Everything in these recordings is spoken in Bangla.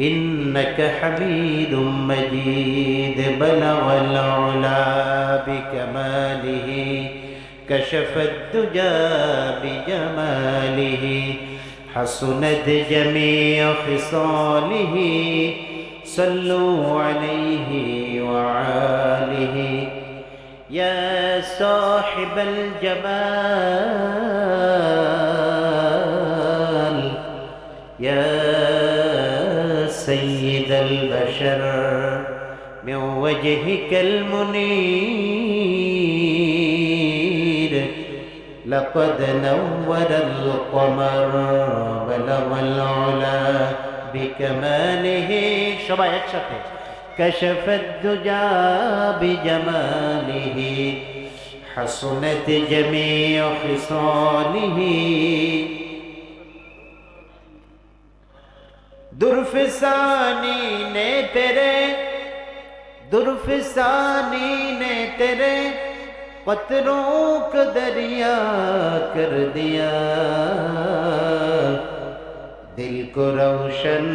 إنك حميد مجيد. بلغ العلا بكماله كشف الدجى بجماله حسنت جميع خصاله صلوا عليه وعاله. يا صاحب الجمال يا سيد البشر من وجهك المنير لقد نور القمر بلغ العلا بكماله সবাই একসাথে كشف الدجى بجماله حسنت جميع خصاله दुर्फसानी ने तेरे दुर्फसानी ने तेरे पत्रों का दरिया कर दिया दिल को रोशन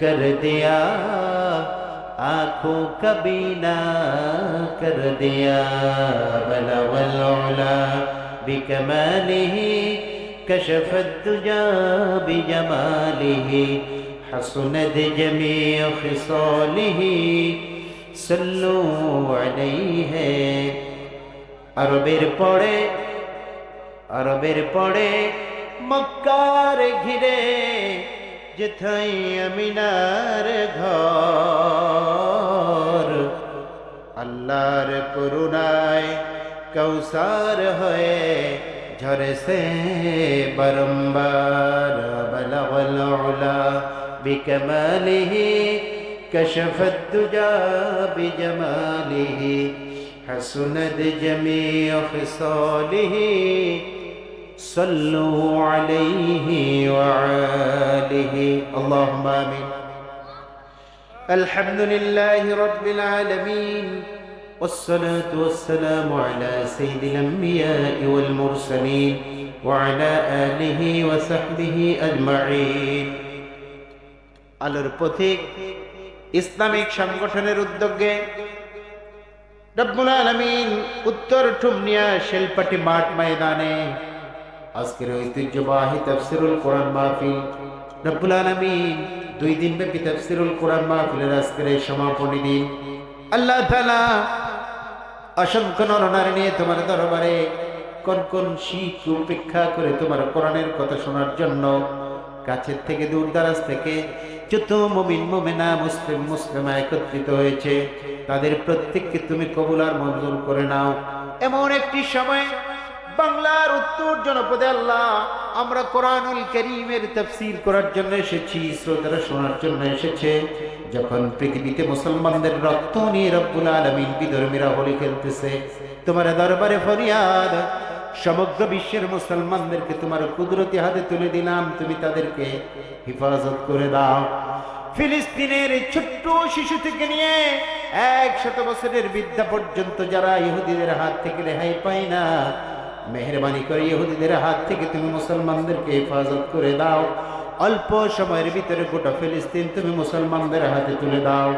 कर दिया आंखों कबीना कर दिया बला वलौला बिकमाली कशफत तुजा बिजमाली حسنت جميع خصاله صلوا عليه আরবের পরে আরবের পরে মক্কার ঘিরে যেথাই আমিনার ঘর আল্লাহর করুণায় কৌসার হয়ে ঝরে সে বারম্বার বলগল উলা بكماله كشف الدجى بجماله حسنت جميع خصاله صلوا عليه وعاله. اللهم آمين. الحمد لله رب العالمين والصلاة والسلام على سيد الأنبياء والمرسلين وعلى آله وصحبه أجمعين. আলোর পথিক ইসলামিক সংগঠনের উদ্যোগে রব্বুল উত্তর ঠুমনিয়া শিলপাটি মাঠ ময়দানে আজকের ঐতিহ্যবাহী তফসিরুল কোরআন মাহফিল। রব্বুল আলমিন দুই দিন ব্যাপী তফসিরুল কোরআন মাহফিলের আজকের এই সমাপনী দিন। আল্লাহ তালা অসংখ্য নরনারী নিয়ে তোমার দরবারে কোন কোন শীত উপেক্ষা করে তোমার কোরআনের কথা শোনার জন্য কাছের থেকে দূর দারাজ থেকে যত মমিন, মমেনা, মুসলিম, মুসলিমা একত্রিত হয়েছে। তাদের প্রত্যেককে তুমি কবুল আর মঞ্জুর করে নাও। এমন একটি সময় বাংলার উত্তর জনপদে আল্লাহ আমরা কোরআনুল করিমের তফসির করার জন্য এসেছি, শ্রোতারা শোনার জন্য এসেছে। যখন পৃথিবীতে মুসলমানদের রক্ত নিয়ে রব্বুল আলমিন বিধর্মীরা হোলি খেলতেছে, তোমার দরবারে ফরিয়াদ সমগ্র বিশ্বের মুসলমানদেরকে তোমার কুদরতি হাতে তুলে দিলাম, তুমি তাদেরকে হেফাজত করে দাও। ফিলিস্তিনের ছোট্ট শিশু থেকে নিয়ে একশত বছরের বিদ্যা পর্যন্ত যারা ইহুদিদের হাত থেকে রেহাই পায় না, মেহরবানি করে ইহুদিদের হাত থেকে তুমি মুসলমানদেরকে হেফাজত করে দাও। অল্প সময়ের ভিতরে গোটা ফিলিস্তিন তুমি মুসলমানদের হাতে তুলে দাও।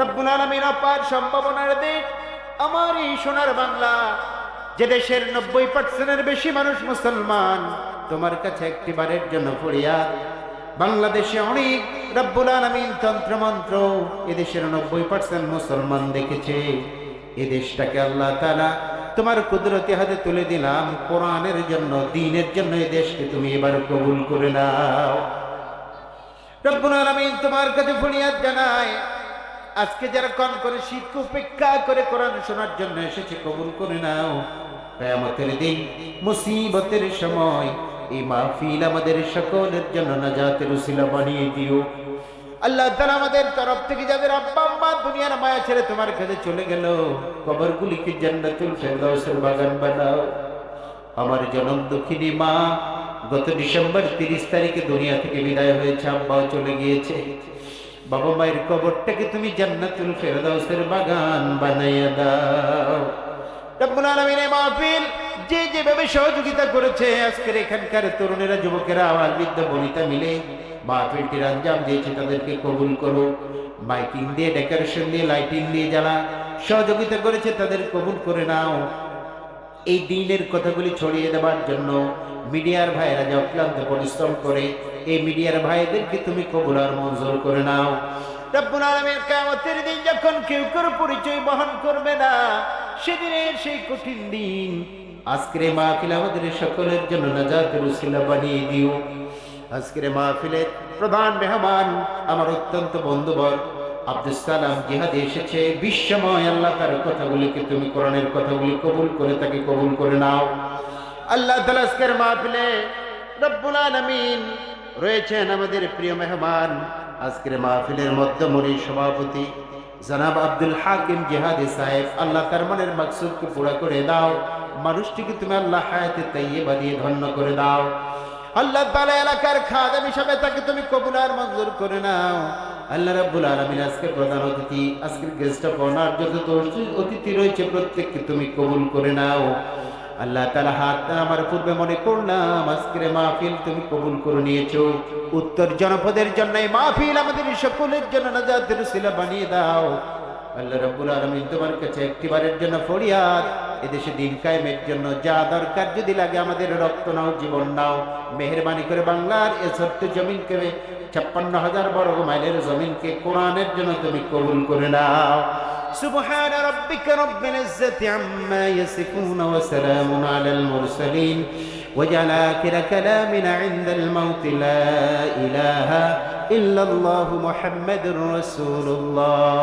রব্বুল আলামিন অপার সম্ভাবনার দিক, আমার এই সোনার বাংলা যে দেশের নব্বই পার্সেন্টের বেশি মানুষ মুসলমান, তোমার কাছে একটি বারের জন্য ফরিয়াদ। বাংলাদেশে অনেক রব্বুল আলমিন তন্ত্র মন্ত্র এদেশের নব্বই পার্সেন্ট মুসলমান দেখেছে। এ দেশটাকে আল্লাহ তালা তোমার কুদরতি হাতে তুলে দিলাম, কোরআনের জন্য, দিনের জন্য এ দেশকে তুমি এবার কবুল করে নাও। রব্বুল আলমিন তোমার কাছে ফরিয়াদ জানায় আজকে যারা কন করে শীতকে উপেক্ষা করে কোরআন শোনার জন্য এসেছে, কবুল করে নাও। কেয়ামতের দিন, মুসিবতের সময়, এই মাহফিল আমাদের সকলের জন্য নাজাতের উসিলা বানিয়ে দিও। আল্লাহ তাআলা আমাদের তরফ থেকে যাদের আব্বা আম্মা মায়া মায়া ছেড়ে তোমার কাছে চলে গেল। কবরগুলিকে জান্নাতুল ফেরদাউসের বাগান বানাও। আমার জনম দুঃখিনী মা, গত ডিসেম্বর তিরিশ তারিখে দুনিয়া থেকে বিদায় হয়েছে, আব্বাও চলে গিয়েছে। বাবা মায়ের কবরটাকে তুমি জান্নাতুল ফেরদাউসের বাগান বানাইয়া দাও। রব্বুল আলামিনের মাহফিল যে যেভাবে সহযোগিতা করেছে, আজকের এখানকার তরুণেরা, যুবকেরা, আমার বৃদ্ধ বনিতা মিলে মাহফিলটির আঞ্জাম দিয়েছে, তাদেরকে কবুল করো। মাইকিং দিয়ে, ডেকোরেশন দিয়ে, লাইটিং দিয়ে যারা সহযোগিতা করেছে, তাদের কবুল করে নাও। এই দিনের কথাগুলি ছড়িয়ে দেওয়ার জন্য মিডিয়ার ভাইয়েরা যে অক্লান্ত পরিশ্রম করে, এই মিডিয়ার ভাইদেরকে তুমি কবুল আর মঞ্জুর করে নাও। যখন পরিচয় বহন করবে না, সেদিনের সেই কঠিন দিন। মাহফিল সকলের জন্য বানিয়ে দিও। মাহফিলের প্রধান মেহমান আমার অত্যন্ত বন্ধুবর আব্দুল সালাম জিহাদে এসেছে বিশ্বময় আল্লাহ তার কথাগুলিকে তুমি কোরআনের কথাগুলি কবুল করে তাকে কবুল করে নাও। আল্লাহ তাআলা আজকের মাহফিলে রব্বুল আলামিন রয়েছেন আমাদের প্রিয় মেহমান। আজকের মাহফিলের মধ্যমণি সভাপতি জনাব আব্দুল হাকিম জিহাদি সাহেব, আল্লাহ তার মনের মাকসুদকে পুরা করে দাও, মানুষটিকে তুমি আল্লাহ হায়াতে তাইয়ে দিয়ে ধন্য করে দাও। আল্লাহ তাআলা এলাকার খাদেম হিসাবে তাকে তুমি কবুল আর মঞ্জুর করে নাও। আল্লাহ রাব্বুল আলামিন আজকে প্রধান অতিথি আজকের গেস্ট অফ অনার যত অতিথি রয়েছে প্রত্যেককে তুমি কবুল করে নাও। আল্লাহ তালা হাত আমার পূর্বে মনে করলাম, আজকের মাহফিল তুমি কবুল করে নিয়েছো। উত্তর জনপদের জন্য মাহফিল আমাদের সকলের জন্য নাজাতের শিলা বানিয়ে দাও। আল্লাহ রাব্বুল আলামিন তোমার কাছে একটিবারের জন্য ফরিয়াদ, এদেশে দিন কায়েমের জন্য যা দরকার যদি লাগে আমাদের রক্ত নাও, জীবন নাও। মেহরবানি করে বাংলার এ ছোট্ট জমিনকে ছাপ্পান্ন হাজার বর্গ মাইলের জমিনকে কোরআনের জন্য তুমি কবুল করে নাও سبحان ربك رب العزة عما يصفون وسلام على المرسلين وجعل آخر كلامنا عند الموت لا إله إلا الله محمد رسول الله